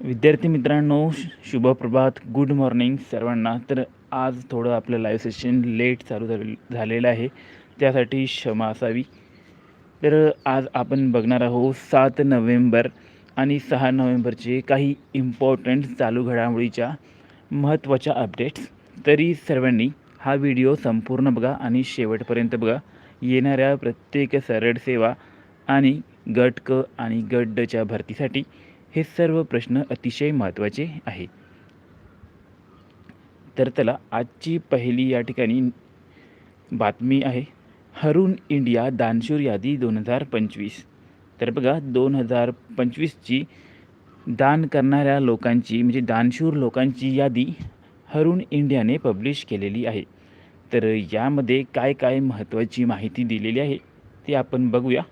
विद्यार्थी मित्रांनो शुभप्रभात. Good morning सर्वांना. तर आज थोडं आपलं लाईव्ह सेशन लेट चालू झालेलं आहे. त्यासाठी क्षमा असावी. तर आज आपण बघणार आहोत सात नोव्हेंबर आणि सहा नोव्हेंबरचे काही इम्पॉर्टंट चालू घडामोडीच्या महत्त्वाच्या अपडेट्स तरी सर्वांनी हा व्हिडिओ संपूर्ण बघा आणि शेवटपर्यंत बघा. येणाऱ्या प्रत्येक सरळ सेवा आणि गट क आणि गट डच्या भरतीसाठी हे सर्व प्रश्न अतिशय महत्त्वाचे आहे. तर त्याला आजची पहिली या ठिकाणी बातमी आहे. हरून इंडिया दानशूर यादी दोन हजार पंचवीस. तर बघा दोन हजार पंचवीसची दान करणाऱ्या लोकांची म्हणजे दानशूर लोकांची यादी हरून इंडियाने पब्लिश केलेली आहे. तर यामध्ये काय काय महत्त्वाची माहिती दिलेली आहे ती आपण बघूया.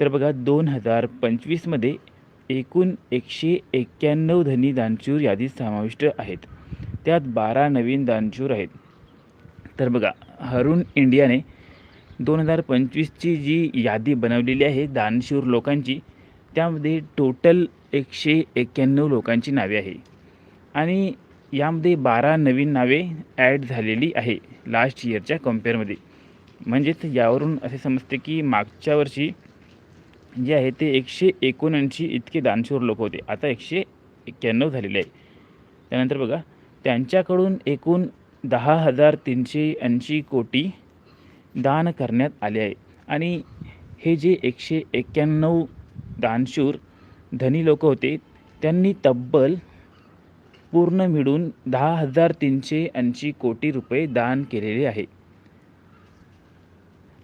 तर बघा दोन हजार पंचवीसमध्ये एकूण एकशे एक्क्याण्णव धनी दानशूर यादीत समाविष्ट आहेत. त्यात बारा नवीन दानशूर आहेत. तर बघा हरून इंडियाने दोन हजार पंचवीसची जी यादी बनवलेली आहे दानशूर लोकांची त्यामध्ये टोटल एकशे एक्क्याण्णव लोकांची नावे आहे. आणि यामध्ये बारा नवीन नावे ॲड झालेली आहे लास्ट इयरच्या कम्पेअरमध्ये. म्हणजेच यावरून असे समजते की मागच्या वर्षी जे आहे ते एकशे एकोणऐंशी इतके दानशूर लोक होते. आता एकशे एक्क्याण्णव झालेले आहे. त्यानंतर बघा त्यांच्याकडून एकूण दहा हजार तीनशे ऐंशी कोटी दान करण्यात आले आहे. आणि हे जे एकशे एक्क्याण्णव दानशूर धनी लोक होते त्यांनी तब्बल पूर्ण मिळून दहा हजार तीनशे ऐंशी कोटी रुपये दान केलेले आहे.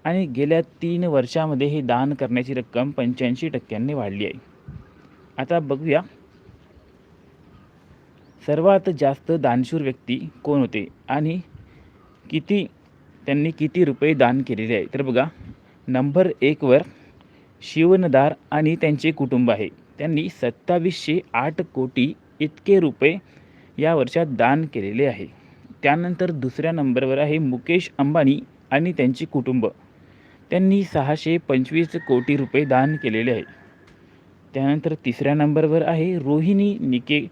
आणि गेल्या तीन वर्षामध्ये हे दान करण्याची रक्कम पंच्याऐंशी टक्क्यांनी वाढली आहे. आता बघूया. सर्वात जास्त दानशूर व्यक्ती कोण होते आणि किती त्यांनी किती रुपये दान केलेले आहे? तर बघा नंबर एकवर शिवनदार आणि त्यांचे कुटुंब आहे. त्यांनी सत्तावीसशे आठ कोटी इतके रुपये या वर्षात दान केलेले आहे. त्यानंतर दुसऱ्या नंबरवर आहे मुकेश अंबानी आणि त्यांचे कुटुंब. त्यांनी सहाशे पंचवीस कोटी रुपये दान केलेले आहे. त्यानंतर तिसऱ्या नंबरवर आहे रोहिणी निके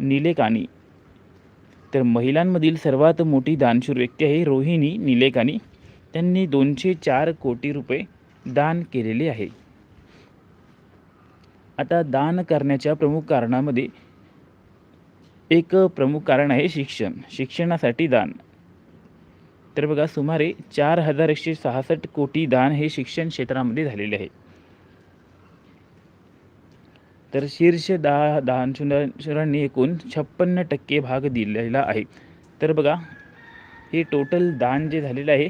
निलेकानी. तर महिलांमधील सर्वात मोठी दानशूर व्यक्ती आहे रोहिणी निलेकानी. त्यांनी दोनशे चार कोटी रुपये दान केलेले आहे. आता दान करण्याच्या प्रमुख कारणामध्ये एक प्रमुख कारण आहे शिक्षण. शिक्षणासाठी दान. तर बघा सुमारे चार हजार एकशे सहासष्ट कोटी दान हे शिक्षण क्षेत्रामध्ये झालेले आहे. तर शीर्ष दहा दानशुरांनी एकूण छप्पन्न टक्के भाग दिलेला आहे. तर बघा हे टोटल दान जे झालेलं आहे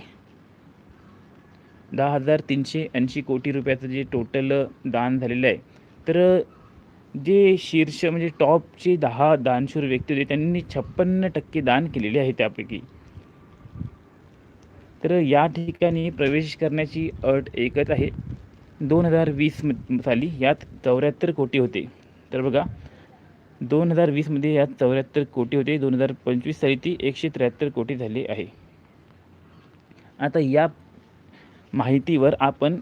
दहा हजार तीनशे ऐंशी कोटी रुपयाचं जे टोटल दान झालेलं आहे. तर जे शीर्ष म्हणजे टॉपचे दहा दानशूर व्यक्ती होते त्यांनी छप्पन्न टक्के दान केलेले आहे त्यापैकी. तर या ठिकाणी प्रवेश करण्याची अट एकच आहे. दोन हजार वीस साली यात चौऱ्याहत्तर कोटी होते. तर बघा दोन हजार वीसमध्ये यात चौऱ्याहत्तर कोटी होते. दोन हजार पंचवीस साली ती एकशे त्र्याहत्तर कोटी झाली आहे. आता या माहितीवर आपण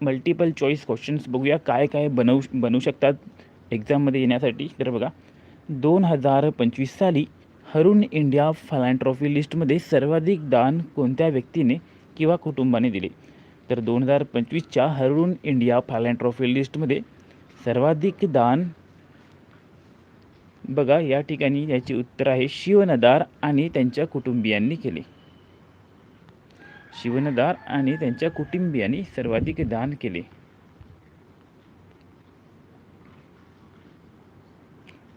मल्टिपल चॉईस क्वेश्चन्स बघूया. काय काय बनवू बनवू शकतात एक्झाममध्ये येण्यासाठी. तर बघा दोन हजार पंचवीस साली हरून इंडिया फॅलँट्रॉफी लिस्टमध्ये सर्वाधिक दान कोणत्या व्यक्तीने किंवा कुटुंबाने दिले? तर दोन हजार पंचवीसच्या हरून इंडिया फॅलँट्रॉफी लिस्टमध्ये सर्वाधिक दान बघा या ठिकाणी याचे उत्तर आहे शिवनदार आणि त्यांच्या कुटुंबियांनी केले. शिवनदार आणि त्यांच्या कुटुंबियांनी सर्वाधिक दान केले.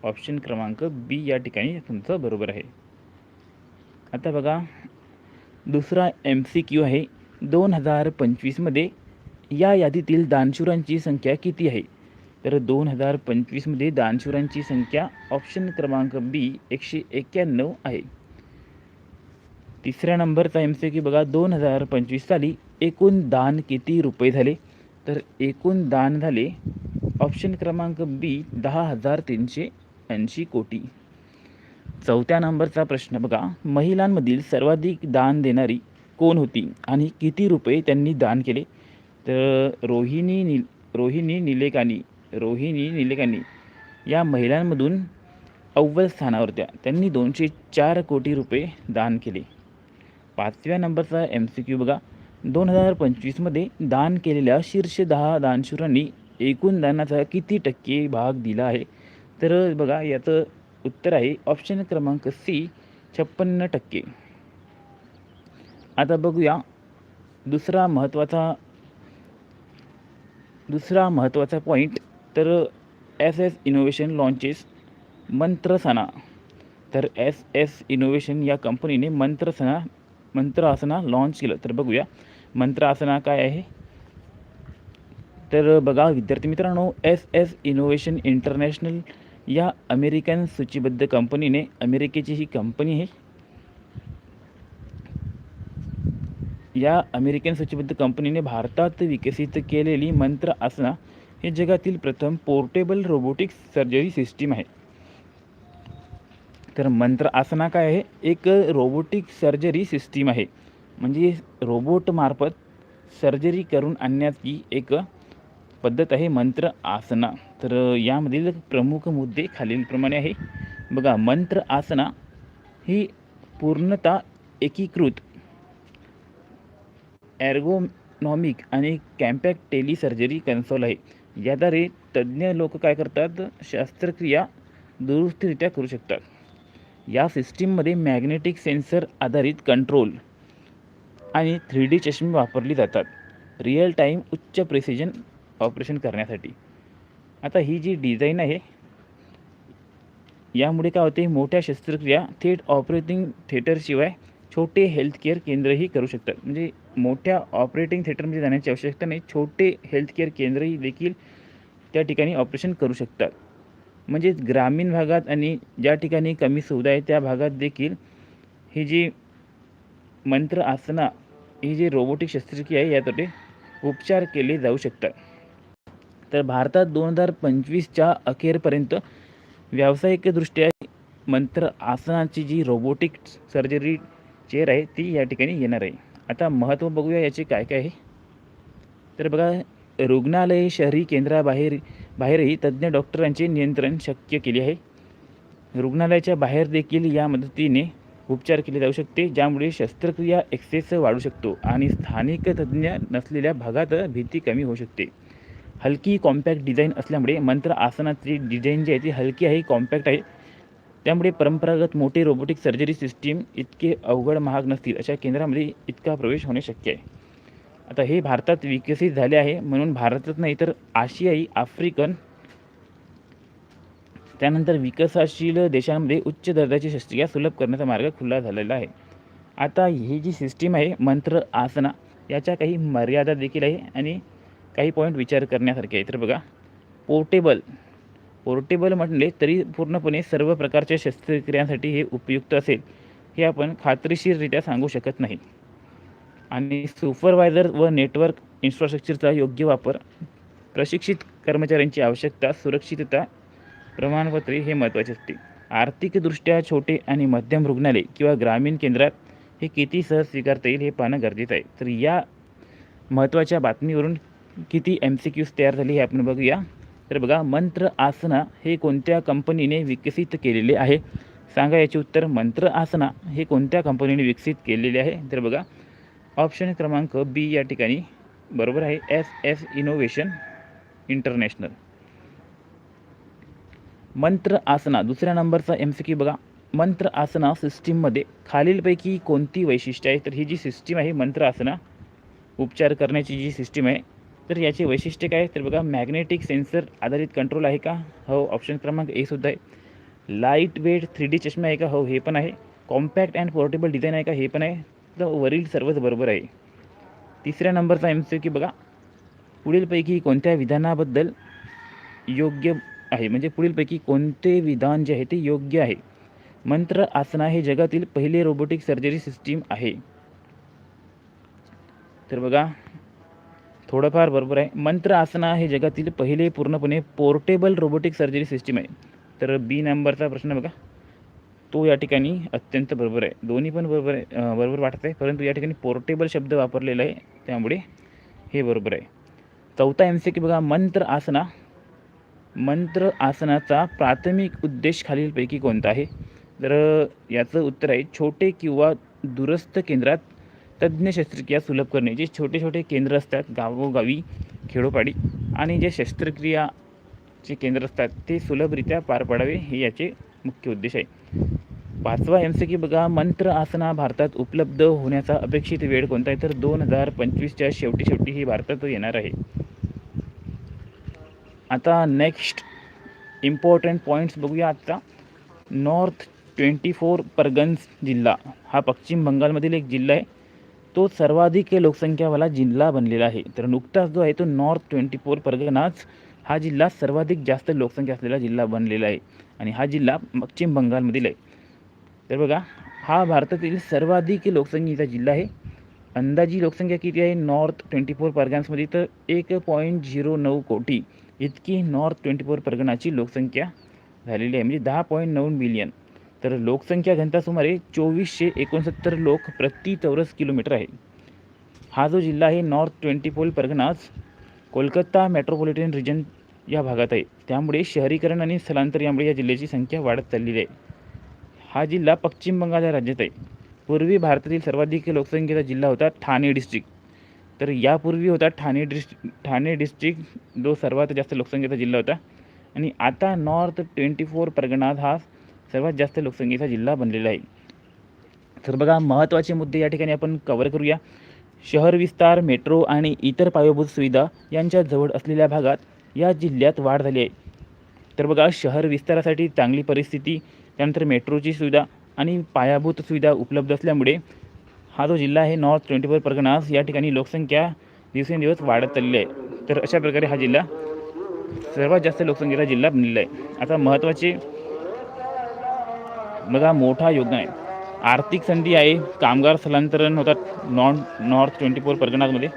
ऑप्शन क्रमांक बी या ठिकाणी तुमचं बरोबर आहे. आता बघा दुसरा एम सी क्यू आहे. दोन हजार पंचवीसमध्ये या यादीतील दानशूरांची संख्या किती आहे? तर दोन हजार पंचवीसमध्ये दानशूरांची संख्या ऑप्शन क्रमांक बी एकशे एक्क्याण्णव आहे. तिसऱ्या नंबरचा एम सी क्यू बघा दोन हजार पंचवीस साली एकूण दान किती रुपये झाले? तर एकूण दान झाले ऑप्शन क्रमांक बी दहा हजार तीनशे ऐंशी कोटी. चौथ्या नंबरचा प्रश्न बघा. महिलांमधील सर्वाधिक दान देणारी कोण होती आणि किती रुपये त्यांनी दान केले? तर रोहिणी नि रोहिणी निलेकानी रोहिणी निलेकानी या महिलांमधून अव्वल स्थानावर त्या त्यांनी दोनशे चार कोटी रुपये दान केले. पाचव्या नंबरचा एम सी क्यू बघा. दोन हजार पंचवीसमध्ये दान केलेल्या शीर्ष दहा दानशूरांनी एकूण दानाचा किती टक्के भाग दिला आहे? तर बघा याचं उत्तर आहे ऑप्शन क्रमांक सी छप्पन्न टक्के. आता बघूया दुसरा महत्त्वाचा दुसरा महत्त्वाचा पॉईंट तर एस एस इनोव्हेशन लॉन्चेस मंत्रसना. तर एस एस इनोव्हेशन या कंपनीने मंत्रसना मंत्रासना लॉन्च केलं. तर बघूया मंत्रासना काय आहे? तर बघा विद्यार्थी मित्रांनो एस एस इनोव्हेशन इंटरनॅशनल या अमेरिकन सूचीबद्ध कंपनीने अमेरिकेची ही कंपनी आहे. या अमेरिकन सूचीबद्ध कंपनीने भारतात विकसित केलेली मंत्र आसना हे जगातील प्रथम पोर्टेबल रोबोटिक्स सर्जरी सिस्टीम आहे. तर मंत्र आसना काय आहे? एक रोबोटिक सर्जरी सिस्टीम आहे. म्हणजे रोबोटमार्फत सर्जरी करून आणण्याची एक पद्धत आहे मंत्र आसना तर यामधील प्रमुख मुद्दे खालीलप्रमाणे आहे. बघा मंत्र आसना ही पूर्णतः एकीकृत ॲर्गोनॉमिक आणि कॅम्पॅक्ट टेली सर्जरी कन्सोल आहे. याद्वारे तज्ज्ञ लोक काय करतात? शस्त्रक्रिया दुरुस्तीरित्या करू शकतात. या सिस्टीममध्ये मॅग्नेटिक सेन्सर आधारित कंट्रोल आणि थ्री डी चष्मे वापरली जातात. रिअल टाईम उच्च प्रेसिजन ऑपरेशन करण्यासाठी. आता ही जी डिझाईन आहे यामुळे काय होते मोठ्या शस्त्रक्रिया थेट ऑपरेटिंग थिएटरशिवाय छोटे हेल्थकेअर केंद्रही करू शकतात. म्हणजे मोठ्या ऑपरेटिंग थिएटरमध्ये जाण्याची आवश्यकता नाही छोटे हेल्थकेअर केंद्रही देखील त्या ठिकाणी ऑपरेशन करू शकतात. म्हणजे ग्रामीण भागात आणि ज्या ठिकाणी कमी सुविधा आहे त्या भागात देखील ही जी मंत्र आसना ही जी रोबोटिक शस्त्रक्रिया आहे याद्वारे उपचार केले जाऊ शकतात. तर भारतात दोन हजार पंचवीसच्या अखेरपर्यंत व्यावसायिकदृष्ट्या मंत्र आसनाची जी रोबोटिक सर्जरी चेअर आहे ती या ठिकाणी येणार आहे. आता महत्त्व बघूया याचे काय काय आहे. तर बघा रुग्णालय शहरी केंद्राबाहेर बाहेरही तज्ज्ञ डॉक्टरांचे नियंत्रण शक्य केले आहे. रुग्णालयाच्या बाहेर देखील या मदतीने उपचार केले जाऊ शकते ज्यामुळे शस्त्रक्रिया एक्सेस वाढू शकतो आणि स्थानिक तज्ज्ञ नसलेल्या भागात भीती कमी होऊ शकते. हलकी कॉम्पॅक्ट डिझाईन असल्यामुळे मंत्र आसनाची डिझाईन जी आहे ती हलकी आहे कॉम्पॅक्ट आहे. त्यामुळे परंपरागत मोठे रोबोटिक सर्जरी सिस्टीम इतके अवघड महाग नसतील अशा केंद्रामध्ये इतका प्रवेश होणे शक्य आहे. आता हे भारतात विकसित झाले आहे म्हणून भारतात नाही तर आशियाई आफ्रिकन त्यानंतर विकसनशील देशांमध्ये उच्च दर्जाची शस्त्रक्रिया सुलभ करण्याचा मार्ग खुला झालेला आहे. आता ही जी सिस्टीम आहे मंत्र आसना याच्या काही मर्यादा देखील आहे आणि काही पॉईंट विचार करण्यासारखे आहे तर बघा पोर्टेबल पोर्टेबल म्हटले तरी पूर्णपणे सर्व प्रकारच्या शस्त्रक्रियांसाठी हे उपयुक्त असेल हे आपण खात्रीशीररित्या सांगू शकत नाही. आणि सुपरवायझर व नेटवर्क इन्फ्रास्ट्रक्चरचा योग्य वापर प्रशिक्षित कर्मचाऱ्यांची आवश्यकता सुरक्षितता प्रमाणपत्रे हे महत्त्वाचे असते. आर्थिकदृष्ट्या छोटे आणि मध्यम रुग्णालय किंवा ग्रामीण केंद्रात हे किती सहज स्वीकारता येईल हे पाहणं गरजेचं आहे. तर या महत्त्वाच्या बातमीवरून किती एम सी क्यूज तयार झाली हे आपण बघूया. तर बघा मंत्र आसना हे कोणत्या कंपनीने विकसित केलेले आहे? सांगा याचे उत्तर. मंत्र आसना हे कोणत्या कंपनीने विकसित केलेले आहे? तर बघा ऑप्शन क्रमांक बी या ठिकाणी बरोबर आहे. एस एस इनोव्हेशन इंटरनॅशनल मंत्र आसना दुसऱ्या नंबरचा एम सी क्यू बघा. मंत्र आसना सिस्टीममध्ये खालीलपैकी कोणती वैशिष्ट्य आहे? तर ही जी सिस्टीम आहे मंत्र आसना उपचार करण्याची जी सिस्टीम आहे तर याचे वैशिष्ट्य काय? तर बघा मॅग्नेटिक सेन्सर आधारित कंट्रोल आहे का? हो ऑप्शन क्रमांक ए सुद्धा आहे. लाइट वेट थ्री डी चष्मा आहे का? हो हे पण आहे. कॉम्पॅक्ट अँड पोर्टेबल डिझाईन आहे का? हे पण आहे. तर वरील सर्वच बरोबर आहे. तिसऱ्या नंबरचा एम सी की बघा. पुढीलपैकी कोणत्या विधानाबद्दल योग्य आहे? म्हणजे पुढीलपैकी कोणते विधान जे आहे ते योग्य आहे? मंत्र आसना हे जगातील पहिले रोबोटिक सर्जरी सिस्टीम आहे. तर बघा. थोडंफार बरोबर आहे. मंत्र आसना हे जगातील पहिले पूर्णपणे पोर्टेबल रोबोटिक सर्जरी सिस्टीम आहे. तर बी नंबरचा प्रश्न बघा. तो या ठिकाणी अत्यंत बरोबर आहे. दोन्ही पण बरोबर आहे बरोबर वाटत आहे. परंतु या ठिकाणी पोर्टेबल शब्द वापरलेला आहे. त्यामुळे हे बरोबर आहे. चौथा एम सी की बघा. मंत्र आसना. मंत्र आसनाचा प्राथमिक उद्देश खालीलपैकी कोणता आहे? तर याचं उत्तर आहे छोटे किंवा दूरस्थ केंद्रात तज्ज्ञ शस्त्रक्रिया सुलभ करणे जे छोटे छोटे केंद्र असतात गावोगावी खेडोपाडी आणि जे शस्त्रक्रियाचे केंद्र असतात ते सुलभरित्या पार पाडावे हे याचे मुख्य उद्देश आहे. पाचवा एम सी की बघा मंत्र आसना भारतात उपलब्ध होण्याचा अपेक्षित वेळ कोणता आहे? तर दोन हजार पंचवीसच्या शेवटी शेवटी ही भारतात येणार आहे. आता नेक्स्ट इम्पॉर्टंट पॉईंट्स बघूया आता. नॉर्थ ट्वेंटी फोर परगन्स जिल्हा हा पश्चिम बंगालमधील एक जिल्हा आहे. तो सर्वाधिक लोकसंख्यावाला जिल्हा बनलेला आहे. तर नुकताच जो आहे तो नॉर्थ ट्वेंटी फोर परगनाच हा जिल्हा सर्वाधिक जास्त लोकसंख्या असलेला जिल्हा बनलेला आहे आणि हा जिल्हा पश्चिम बंगालमधील आहे. तर बघा हा भारतातील सर्वाधिक लोकसंख्येचा जिल्हा आहे. अंदाजी लोकसंख्या किती आहे? नॉर्थ ट्वेंटी फोर परगणासमध्ये तर एक पॉईंट झिरो नऊ कोटी इतकी नॉर्थ ट्वेंटी फोर परगणाची लोकसंख्या झालेली आहे. म्हणजे दहा पॉईंट नऊ मिलियन तर लोकसंख्या घनता सुमारे चोवीसशे एकोणसत्तर लोक प्रति चौरस किलोमीटर आहे. हा जो जिल्हा आहे नॉर्थ ट्वेंटी फोर परगणाच कोलकाता मेट्रोपॉलिटन रिजन या भागात आहे. त्यामुळे शहरीकरण आणि स्थलांतर यामुळे या जिल्ह्याची संख्या वाढत चाललेली आहे. हा जिल्हा पश्चिम बंगाल या राज्यात आहे. पूर्वी भारतातील सर्वाधिक लोकसंख्येचा जिल्हा होता ठाणे डिस्ट्रिक्ट तर यापूर्वी होता ठाणे डिस्ट्रिक्ट ठाणे डिस्ट्रिक्ट जो सर्वात जास्त लोकसंख्येचा जिल्हा होता. आणि आता नॉर्थ ट्वेंटी फोर परगणात हा सर्वात जास्त लोकसंख्येचा जिल्हा बनलेला आहे. तर बघा महत्त्वाचे मुद्दे या ठिकाणी आपण कवर करूया. शहर विस्तार मेट्रो आणि इतर पायाभूत सुविधा यांच्या जवळ असलेल्या भागात या जिल्ह्यात वाढ झाली आहे. तर बघा शहर विस्तारासाठी चांगली परिस्थिती त्यानंतर मेट्रोची सुविधा आणि पायाभूत सुविधा उपलब्ध असल्यामुळे हा जो जिल्हा आहे नॉर्थ ट्वेंटी फोर परगणास या ठिकाणी लोकसंख्या दिवसेंदिवस वाढत चाललेली आहे. तर अशा प्रकारे हा जिल्हा सर्वात जास्त लोकसंख्येचा जिल्हा बनलेला आहे. आता महत्त्वाचे बघा मोठा योगदान आहे. आर्थिक संधी आहे कामगार स्थलांतरण होतात नॉन नॉर्थ ट्वेंटी फोर परगणामध्ये.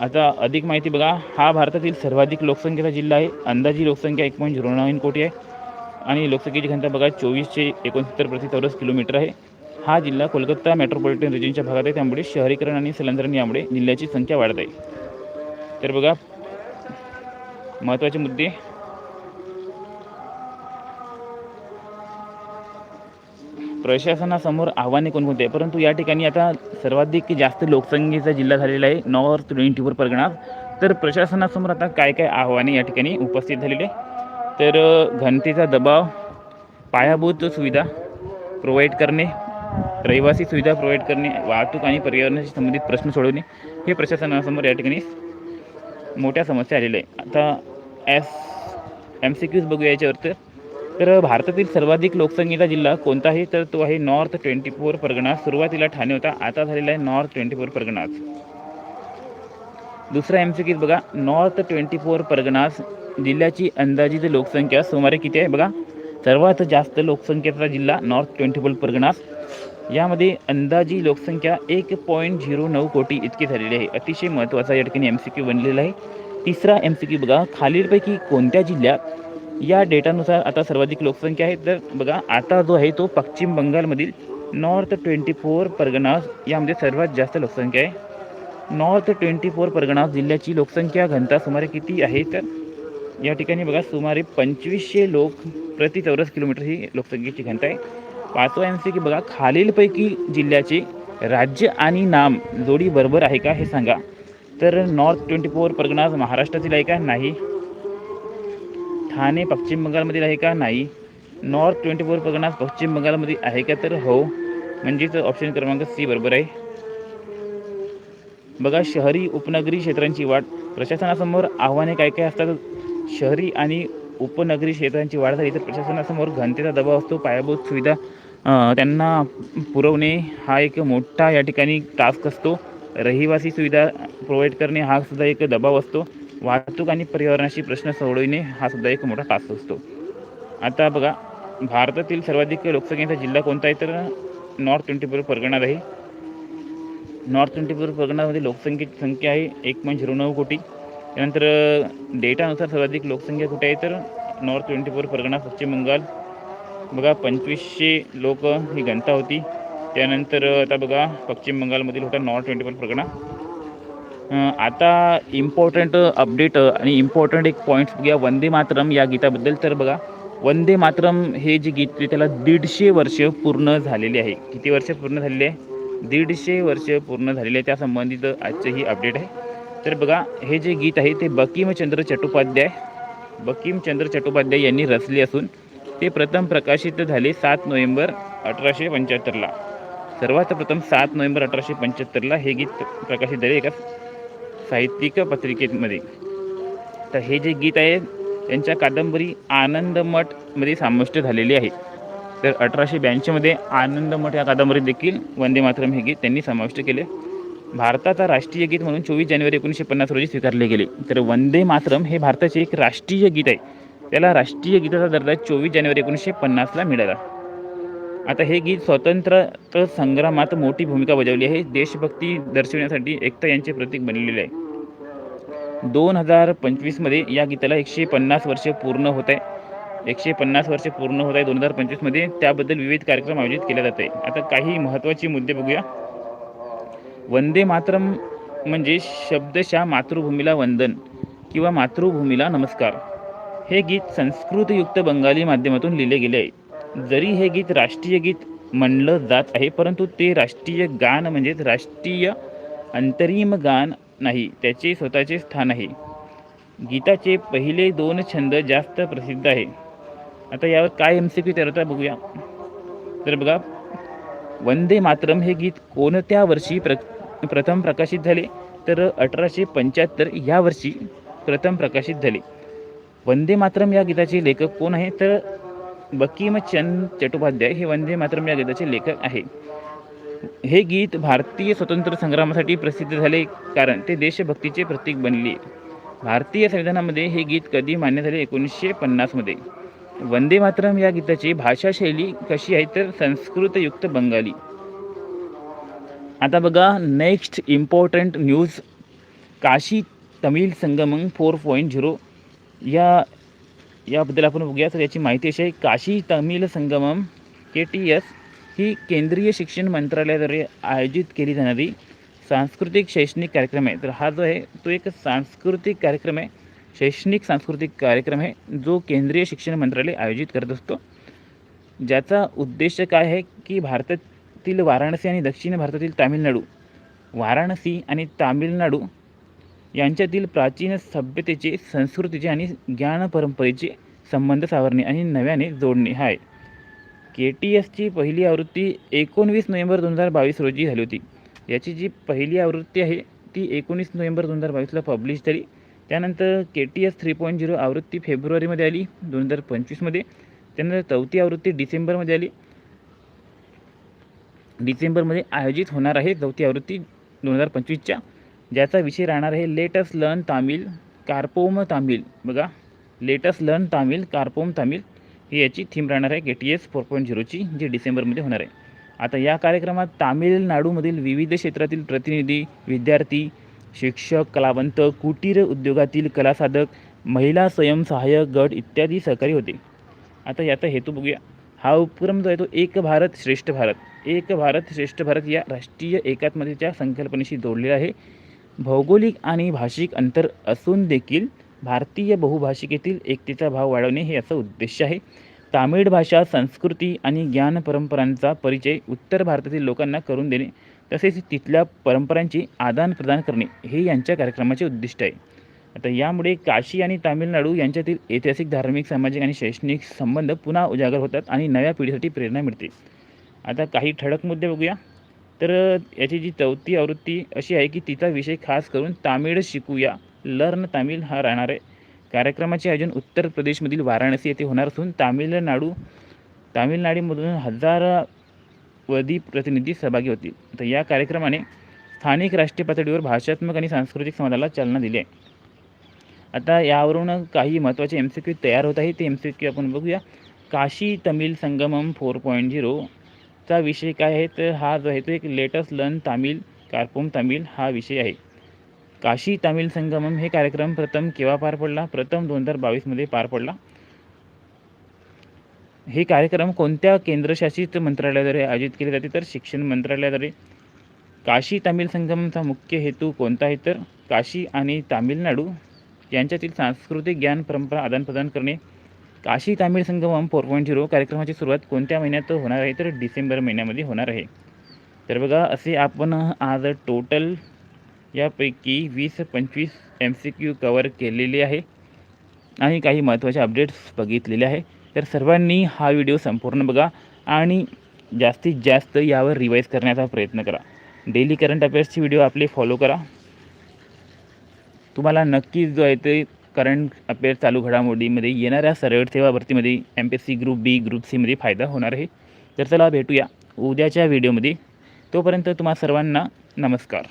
आता अधिक माहिती बघा हा भारतातील सर्वाधिक लोकसंख्येचा जिल्हा आहे. अंदाजी लोकसंख्या एक पॉईंट झिरो नाईन कोटी आहे. आणि लोकसंख्येची घनता बघा चोवीसशे एकोणसत्तर प्रति चौरस किलोमीटर आहे. हा जिल्हा कोलकाता मेट्रोपॉलिटन रिजनच्या भागात आहे. त्यामुळे शहरीकरण आणि स्थलांतरण यामुळे जिल्ह्याची संख्या वाढत आहे. तर बघा महत्त्वाचे मुद्दे. प्रशासनासमोर आव्हाने कोणकोणते आहे परंतु या ठिकाणी आता सर्वाधिक जास्त लोकसंख्येचा जिल्हा झालेला आहे नॉर्थ ट्वेंटी फोर परगणा. तर प्रशासनासमोर आता काय काय आव्हाने या ठिकाणी उपस्थित झालेले आहे तर घनतेचा दबाव पायाभूत सुविधा प्रोव्हाइड करणे रहिवासी सुविधा प्रोव्हाइड करणे वाहतूक आणि पर्यावरणाशी संबंधित प्रश्न सोडवणे हे प्रशासनासमोर या ठिकाणी मोठ्या समस्या आलेल्या आहे आता एस एम सी क्यूज बघूया याच्यावर तर. तर भारतातील सर्वाधिक लोकसंख्येचा जिल्हा कोणता आहे तर तो आहे नॉर्थ ट्वेंटी फोर परगणास सुरुवातीला ठाणे होता आता झालेला आहे नॉर्थ ट्वेंटी फोर परगणास दुसरा एम सी क्यूज बघा. नॉर्थ ट्वेंटी फोर परगणास जिल्ह्याची अंदाजित लोकसंख्या सुमारे किती आहे बघा? सर्वात जास्त लोकसंख्येचा जिल्हा नॉर्थ ट्वेंटी फोर परगणास यामध्ये अंदाजी लोकसंख्या एक पॉईंट झिरो नऊ कोटी इतकी झालेली आहे. अतिशय महत्त्वाचा या ठिकाणी एम सी क्यू बनलेला आहे. तिसरा एम सी क्यू बघा. खालीलपैकी कोणत्या जिल्ह्यात या डेटानुसार आता सर्वाधिक लोकसंख्या आहे. तर बघा आता जो आहे तो पश्चिम बंगालमधील नॉर्थ ट्वेंटी फोर परगणास यामध्ये सर्वात जास्त लोकसंख्या आहे. नॉर्थ ट्वेंटी फोर परगणास जिल्ह्याची लोकसंख्या घनता सुमारे किती आहे? तर या ठिकाणी बघा सुमारे पंचवीसशे लोक प्रति चौरस किलोमीटर ही लोकसंख्येची घनता आहे. पाचवा एम सी की बघा खालीलपैकी जिल्ह्याचे राज्य आणि नाम जोडी बरोबर आहे का हे सांगा. तर नॉर्थ ट्वेंटी फोर परगणास महाराष्ट्रातील आहे का? नाही. ठाणे पश्चिम बंगालमधील आहे का नाही? नॉर्थ ट्वेंटी फोर परगणास पश्चिम बंगालमध्ये आहे का तर हो. म्हणजेच ऑप्शन क्रमांक सी बरोबर आहे. बघा शहरी उपनगरी क्षेत्रांची वाढ. प्रशासनासमोर आव्हाने काय काय असतात? शहरी आणि उपनगरी क्षेत्रांची वाढ झाली तर प्रशासनासमोर घनतेचा दबाव असतो पायाभूत सुविधा त्यांना पुरवणे हा एक मोठा या ठिकाणी टास्क असतो. रहिवासी सुविधा प्रोव्हाइड करणे हा सुद्धा एक दबाव असतो. वाहतूक आणि पर्यावरणाशी प्रश्न सोडविणे हा सुद्धा एक मोठा टास्क असतो. आता बघा भारतातील सर्वाधिक लोकसंख्येचा जिल्हा कोणता आहे? तर नॉर्थ ट्वेंटी फोर आहे. नॉर्थ ट्वेंटी फोर परगणामध्ये लोकसंख्येची संख्या आहे एक पॉईंट झिरो नऊ कोटी. त्यानंतर डेटानुसार सर्वाधिक लोकसंख्या कुठे आहे? तर नॉर्थ ट्वेंटी फोर परगणा पश्चिम बंगाल. बघा पंचवीसशे लोक ही घनता होती. त्यानंतर आता बघा पश्चिम बंगालमधील होता नॉर्थ ट्वेंटी फोर परगणा. आता इम्पॉर्टंट अपडेट आणि इम्पॉर्टंट एक पॉईंट्स बघूया. वंदे मातरम या गीताबद्दल. तर बघा वंदे मातरम हे जे गीत त्याला दीडशे वर्ष पूर्ण झालेले आहे. किती वर्ष पूर्ण झालेले आहे? दीडशे वर्ष पूर्ण झालेले आहे. त्या संबंधित आजचं ही अपडेट आहे. तर बघा हे जे गीत आहे ते बकीमचंद्र चट्टोपाध्याय बकीमचंद्र चट्टोपाध्याय यांनी रचले असून ते प्रथम प्रकाशित झाले सात नोव्हेंबर अठराशे पंच्याहत्तरला. सर्वात प्रथम सात नोव्हेंबर अठराशे पंच्याहत्तरला हे गीत प्रकाशित झाले. एका साहित्यिक पत्रिकेमध्ये. तर हे जे गीत आहे त्यांच्या कादंबरी आनंदमठमध्ये समाविष्ट झालेले आहे. तर अठराशे ब्याऐंशीमध्ये आनंदमठ या कादंबरीत देखील वंदे मातरम हे गीत त्यांनी समाविष्ट केले. भारताचा राष्ट्रीय गीत म्हणून चोवीस जानेवारी एकोणीसशे पन्नास रोजी स्वीकारले गेले. तर वंदे मातरम हे भारताचे एक राष्ट्रीय गीत आहे. त्याला राष्ट्रीय गीताचा दर्जा चोवीस जानेवारी एकोणीसशे पन्नासला मिळाला. आता हे गीत स्वातंत्र्य संग्रामात मोठी भूमिका बजावली आहे. देशभक्ती दर्शवण्यासाठी एकता यांचे प्रतीक बनलेले आहे. दोन हजार पंचवीसमध्ये या गीताला एकशे पन्नास वर्ष पूर्ण होत आहे. एकशे पन्नास वर्ष पूर्ण होत आहे दोन हजार पंचवीसमध्ये त्याबद्दल विविध कार्यक्रम आयोजित केले जात आहे आता काही महत्त्वाचे मुद्दे बघूया. वंदे मातरम म्हणजे शब्दशः मातृभूमीला वंदन किंवा मातृभूमीला नमस्कार. हे गीत संस्कृतयुक्त बंगाली माध्यमातून लिहिले गेले आहे. जरी हे गीत राष्ट्रीय गीत म्हणलं जात आहे परंतु ते राष्ट्रीय गान म्हणजेच राष्ट्रीय अंतरिम गान नाही त्याचे स्वतःचे स्थान आहे. गीताचे पहिले दोन छंद जास्त प्रसिद्ध आहे. आता यावर काय एम सी क्यू तर बघूया. तर बघा वंदे मातरम हे गीत कोणत्या वर्षी प्र प्रथम प्रकाशित झाले? तर अठराशे पंच्याहत्तर या वर्षी प्रथम प्रकाशित झाले. वंदे मातरम या गीताचे लेखक कोण आहे? तर बकीमचंद चट्टोपाध्याय हे वंदे मातरम या गीताचे लेखक आहे हे गीत भारतीय स्वतंत्र संग्रामासाठी प्रसिद्ध झाले कारण ते देशभक्तीचे प्रतीक बनले. भारतीय संविधानामध्ये हे गीत कधी मान्य झाले एकोणीसशे पन्नासमध्ये वंदे मातरम या गीताची भाषाशैली कशी आहे तर संस्कृतयुक्त बंगाली. आता बघा next important news Kashi Tamil Sangamam four point zero या याबद्दल आपण बघूया. तर याची माहिती अशी आहे Kashi Tamil Sangamam K T S ही केंद्रीय शिक्षण मंत्रालयाद्वारे आयोजित केली जाणारी सांस्कृतिक शैक्षणिक कार्यक्रम आहे. तर हा जो आहे तो एक सांस्कृतिक कार्यक्रम आहे. शैक्षणिक सांस्कृतिक कार्यक्रम आहे जो केंद्रीय शिक्षण मंत्रालय आयोजित करत असतो. ज्याचा उद्देश काय आहे की भारतातील वाराणसी आणि दक्षिण भारतातील तामिळनाडू वाराणसी आणि तामिळनाडू यांच्यातील प्राचीन सभ्यतेचे संस्कृतीचे आणि ज्ञान परंपरेचे संबंध सावरणे आणि नव्याने जोडणे. हा आहे के टी एसची पहिली आवृत्ती एकोणवीस नोव्हेंबर दोन हजार बावीस रोजी झाली होती. याची जी पहिली आवृत्ती आहे ती एकोणीस नोव्हेंबर दोन हजार बावीसला पब्लिश झाली. त्यानंतर K T S three point zero आवृत्ती फेब्रुवारीमध्ये आली दोन हजार पंचवीसमध्ये त्यानंतर चौथी आवृत्ती डिसेंबरमध्ये आली. डिसेंबरमध्ये आयोजित होणार आहे चौथी आवृत्ती दोन हजार पंचवीसच्या. ज्याचा विषय राहणार आहे लेटस लर्न तामिळ कार्पोम तामिळ बघा लेटस लर्न तामिळ कार्पोम तामिळ ही याची थीम राहणार आहे K T S four point झिरोची जी डिसेंबरमध्ये होणार आहे. आता या कार्यक्रमात तामिळनाडूमधील विविध क्षेत्रातील प्रतिनिधी विद्यार्थी शिक्षक कलावंत कुटीर उद्योगातील कलासाधक महिला स्वयंसहाय्यक गट इत्यादी सहकारी होते. आता याचा हेतू बघूया. हा उपक्रम जो आहे तो एक भारत श्रेष्ठ भारत. एक भारत श्रेष्ठ भारत या राष्ट्रीय एकात्मतेच्या संकल्पनेशी जोडलेला आहे. भौगोलिक आणि भाषिक अंतर असून देखील भारतीय बहुभाषिकेतील एकतेचा भाव वाढवणे हे असं उद्देश आहे. तामिळ भाषा संस्कृती आणि ज्ञान परंपरांचा परिचय उत्तर भारतातील लोकांना करून देणे तसेच तिथल्या परंपरांची आदानप्रदान करणे हे यांच्या कार्यक्रमाचे उद्दिष्ट आहे. आता यामुळे काशी आणि तामिळनाडू यांच्यातील ऐतिहासिक धार्मिक सामाजिक आणि शैक्षणिक संबंध पुन्हा उजागर होतात आणि नव्या पिढीसाठी प्रेरणा मिळते. आता काही ठळक मुद्दे बघूया. तर याची जी चौथी आवृत्ती अशी आहे की तिचा विषय खास करून तामिळ शिकूया. लर्न तामिळ हा राहणार आहे. कार्यक्रमाचे आयोजन उत्तर प्रदेशमधील वाराणसी येथे होणार असून तामिळनाडू तामिळनाडूमधून हजारावधी प्रतिनिधी सहभागी होतील. तर या कार्यक्रमाने स्थानिक राष्ट्रीय पातळीवर भाषात्मक आणि सांस्कृतिक संवादाला चालना दिली आहे. आता यावरून काही महत्त्वाचे एम सी क्यू तयार होत आहे. ते एम सी क्यू आपण बघूया. Kashi Tamil Sangamam four point zero चा विषय काय आहे? तर हा जो आहे तो एक लेटस्ट लर्न तामिळ कार्पोम तामिळ हा विषय आहे. काशी तामिळ संगमम हे कार्यक्रम प्रथम केव्हा पार पडला? प्रथम दोन हजार बावीसमध्ये पार पडला. हे कार्यक्रम कोणत्या केंद्रशासित मंत्रालयाद्वारे आयोजित केले जाते? तर शिक्षण मंत्रालयाद्वारे. काशी तामिळ संगमचा मुख्य हेतू कोणता आहे? तर काशी आणि तामिळनाडू यांच्यातील सांस्कृतिक ज्ञान परंपरा आदानप्रदान करणे. Kashi Tamil Sangamam four point zero कार्यक्रमाची सुरुवात कोणत्या महिन्यात होणार आहे? तर डिसेंबर महिन्यामध्ये होणार आहे. तर बघा असे आपण आज टोटल यापैकी वीस पंचवीस एम सी क्यू कवर केलेले आहे आणि काही महत्त्वाचे अपडेट्स बघितलेले आहे. तर सर्वांनी हा व्हिडिओ संपूर्ण बघा आणि जास्तीत जास्त यावर रिवाईज करण्याचा प्रयत्न करा. डेली करंट अफेअर्सचे व्हिडिओ आपले फॉलो करा. तुम्हाला नक्कीच जो आहे ते करंट अफेअर्स चालू घडामोडीमध्ये येणाऱ्या सरळ सेवा भरतीमध्ये M P S C group B group सीमध्ये फायदा होणार आहे. तर चला भेटूया उद्याच्या व्हिडिओमध्ये तोपर्यंत तुम्हा सर्वांना नमस्कार.